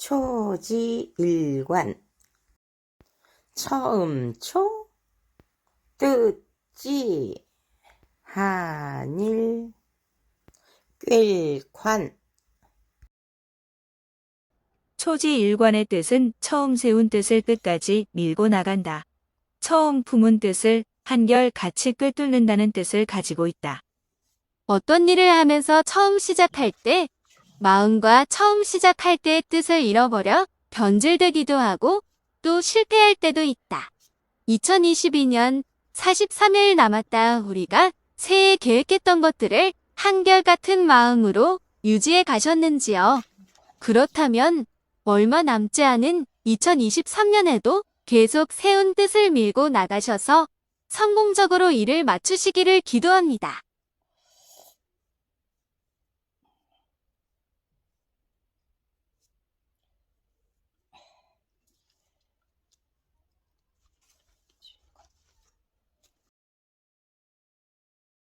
초지일관 처음 초 뜻지 한일 꿰관 초지일관의 뜻은 처음 세운 뜻을 끝까지 밀고 나간다. 처음 품은 뜻을 한결 같이 꿰뚫는다는 뜻을 가지고 있다. 어떤 일을 하면서 처음 시작할 때 마음과 처음 시작할 때의 뜻을 잃어버려 변질되기도 하고 또 실패할 때도 있다. 2022년 43일 남았다 우리가 새해 계획했던 것들을 한결같은 마음으로 유지해 가셨는지요? 그렇다면 얼마 남지 않은 2023년에도 계속 세운 뜻을 밀고 나가셔서 성공적으로 일을 마치시기를 기도합니다.